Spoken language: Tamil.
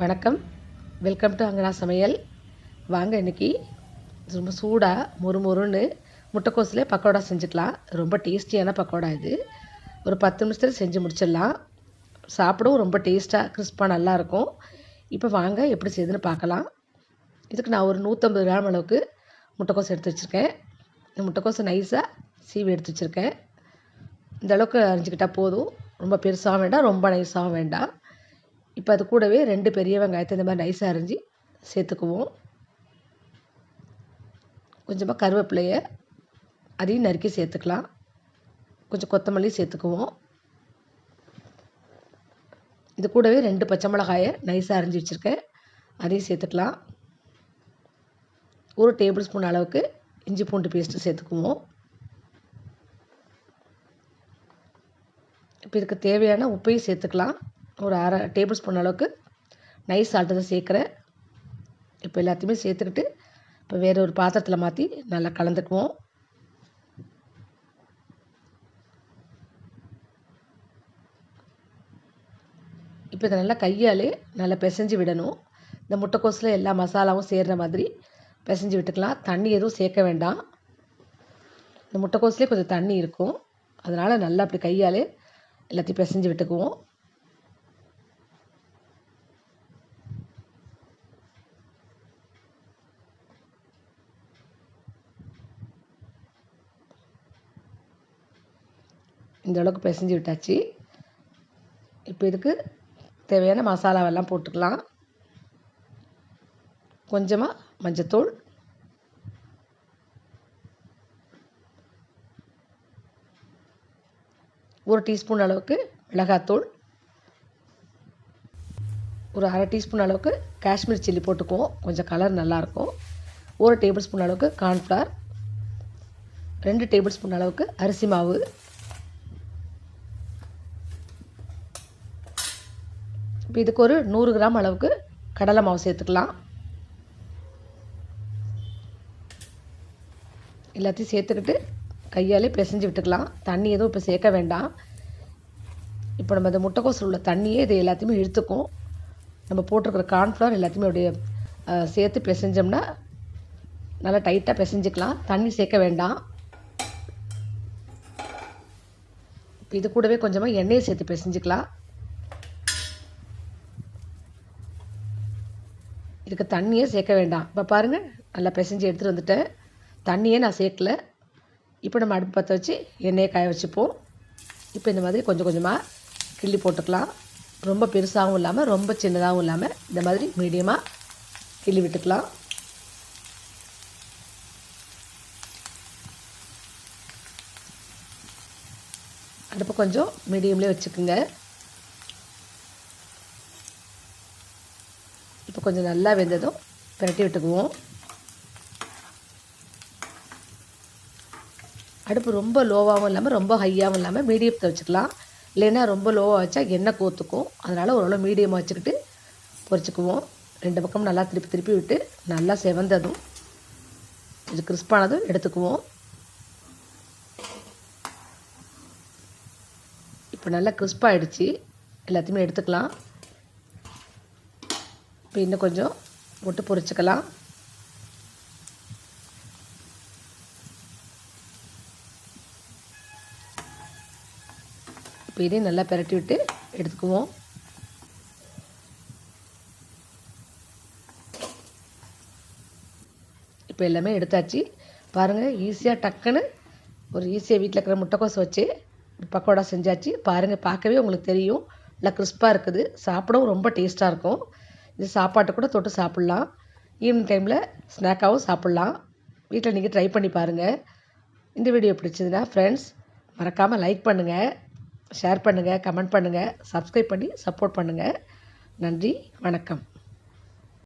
வணக்கம். வெல்கம் டு அங்கனா சமையல். வாங்க இன்றைக்கி ரொம்ப சூடாக மொறு மொறுன்னு முட்டைக்கோஸில் பக்கோடா செஞ்சுக்கலாம். ரொம்ப டேஸ்டியான பக்கோடா இது. ஒரு பத்து நிமிஷத்தில் செஞ்சு முடிச்சிடலாம். சாப்பிடவும் ரொம்ப டேஸ்ட்டாக கிறிஸ்பாக நல்லாயிருக்கும் இப்போ வாங்க எப்படி செய்யுதுன்னு பார்க்கலாம். இதுக்கு நான் ஒரு நூற்றம்பது கிராம் அளவுக்கு முட்டைக்கோஸ் எடுத்து வச்சுருக்கேன். இந்த முட்டைக்கோஸை நைஸாக சீவி எடுத்து வச்சுருக்கேன். இந்த அளவுக்கு அரிஞ்சிக்கிட்டால் போதும். ரொம்ப பெருசாகவும் வேண்டாம் ரொம்ப நைஸாகவும் வேண்டாம். இப்போ அது கூடவே ரெண்டு பெரிய வெங்காயத்தை இந்த மாதிரி நைஸாக அரிஞ்சு சேர்த்துக்குவோம். கொஞ்சமாக கருவேப்பிலையை அதையும் நறுக்கி சேர்த்துக்கலாம். கொஞ்சம் கொத்தமல்லி சேர்த்துக்குவோம். இது கூடவே ரெண்டு பச்சை மிளகாயை நைஸாக அரிஞ்சு வச்சுருக்கேன். அதையும் சேர்த்துக்கலாம். ஒரு டேபிள் ஸ்பூன் அளவுக்கு இஞ்சி பூண்டு பேஸ்ட்டு சேர்த்துக்குவோம். இப்போ இதுக்கு தேவையான உப்பையும் சேர்த்துக்கலாம். ஒரு அரை டேபிள் ஸ்பூன் அளவுக்கு நைஸ் சால்ட்டை சேர்க்குறேன். இப்போ எல்லாத்தையுமே சேர்த்துக்கிட்டு இப்போ வேறு ஒரு பாத்திரத்தில் மாற்றி நல்லா கலந்துக்குவோம். இப்போ இதை நல்லா கையாலே நல்லா பிசைஞ்சு விடணும். இந்த முட்டைக்கோஸில் எல்லா மசாலாவும் சேர்கிற மாதிரி பிசைஞ்சு விட்டுக்கலாம். தண்ணி எதுவும் சேர்க்க வேண்டாம். இந்த முட்டைக்கோஸ்லேயே கொஞ்சம் தண்ணி இருக்கும். அதனால் நல்லா அப்படி கையாலே எல்லாத்தையும் பிசைஞ்சு விட்டுக்குவோம். இந்த அளவுக்கு பிசைஞ்சு விட்டாச்சு. இப்போ இதுக்கு தேவையான மசாலாவெல்லாம் போட்டுக்கலாம். கொஞ்சமாக மஞ்சத்தூள். ஒரு டீஸ்பூன் அளவுக்கு மிளகாத்தூள். ஒரு அரை டீஸ்பூன் அளவுக்கு காஷ்மீர் சில்லி போட்டுக்குவோம். கொஞ்சம் கலர் நல்லாயிருக்கும் ஒரு டேபிள் ஸ்பூன் அளவுக்கு கார்ன்ஃப்ளவர். ரெண்டு டேபிள் ஸ்பூன் அளவுக்கு அரிசி மாவு. இப்போ இதுக்கு ஒரு நூறு கிராம் அளவுக்கு கடலை மாவு சேர்த்துக்கலாம். எல்லாத்தையும் சேர்த்துக்கிட்டு கையாலே பிசைஞ்சு விட்டுக்கலாம். தண்ணி எதுவும் இப்போ சேர்க்க வேண்டாம். இப்போ நம்ம இந்த முட்டைக்கோசில் உள்ள தண்ணியே இது எல்லாத்தையுமே இழுத்துக்கும். நம்ம போட்டிருக்கிற கார்ன்ஃப்ளவர் எல்லாத்தையுமே அப்படியே சேர்த்து பிசைஞ்சோம்னா நல்லா டைட்டாக பிசைஞ்சிக்கலாம். தண்ணி சேர்க்க வேண்டாம். இப்போ இது கூடவே கொஞ்சமாக எண்ணெயை சேர்த்து பிசைஞ்சிக்கலாம். இதுக்கு தண்ணியே சேர்க்க வேண்டாம். இப்போ பாருங்கள் நல்லா பிசைஞ்சு எடுத்துகிட்டு வந்துட்டேன் தண்ணியே நான் சேர்க்கல. இப்போ நம்ம அடுப்பு பற்ற வச்சு எண்ணெயை காய வச்சுப்போம். இப்போ இந்த மாதிரி கொஞ்சம் கொஞ்சமாக கிள்ளி போட்டுக்கலாம். ரொம்ப பெருசாகவும் இல்லாமல் ரொம்ப சின்னதாகவும் இல்லாமல் இந்த மாதிரி மீடியமாக கிள்ளி விட்டுக்கலாம். அடுப்பு கொஞ்சம் மீடியம்லேயே வச்சுக்கோங்க. இப்போ கொஞ்சம் நல்லா வெந்ததும் பிரட்டி விட்டுக்குவோம். அடுப்பு ரொம்ப லோவாகவும் இல்லாமல் ரொம்ப ஹையாகவும் இல்லாமல் மீடியத்தை வச்சுக்கலாம். இல்லைன்னா ரொம்ப லோவாக வச்சா எண்ணெய் கோத்துக்கும். அதனால் ஓரளவு மீடியமாக வச்சுக்கிட்டு பொரிச்சுக்குவோம். ரெண்டு பக்கமும் நல்லா திருப்பி திருப்பி விட்டு நல்லா செவந்ததும் இது கிறிஸ்பானதும் எடுத்துக்குவோம். இப்போ நல்லா கிறிஸ்பாகிடுச்சு எல்லாத்தையுமே எடுத்துக்கலாம். இப்போ இன்னும் கொஞ்சம் போட்டு பொரிச்சுக்கலாம். இப்போ இதையும் நல்லா பிரட்டி விட்டு எடுத்துக்குவோம். இப்போ எல்லாமே எடுத்தாச்சு. பாருங்கள் ஈஸியாக டக்குன்னு ஒரு ஈஸியாக வீட்டில் இருக்கிற முட்டைக்கோஸ் வச்சு பக்கோடா செஞ்சாச்சு. பாருங்கள் பார்க்கவே உங்களுக்கு தெரியும். நல்லா கிறிஸ்பாக இருக்குது. சாப்பிடவும் ரொம்ப டேஸ்ட்டாக இருக்கும். இது சாப்பாட்டு கூட தொட்டு சாப்பிட்லாம். ஈவினிங் டைமில் ஸ்நாக்காகவும் சாப்பிட்லாம். வீட்டில் நீங்கள் ட்ரை பண்ணி பாருங்கள் இந்த வீடியோ பிடிச்சதுன்னா ஃப்ரெண்ட்ஸ் மறக்காமல் லைக் பண்ணுங்கள் ஷேர் பண்ணுங்கள் கமெண்ட் பண்ணுங்கள் சப்ஸ்கிரைப் பண்ணி சப்போர்ட் பண்ணுங்கள் நன்றி வணக்கம்.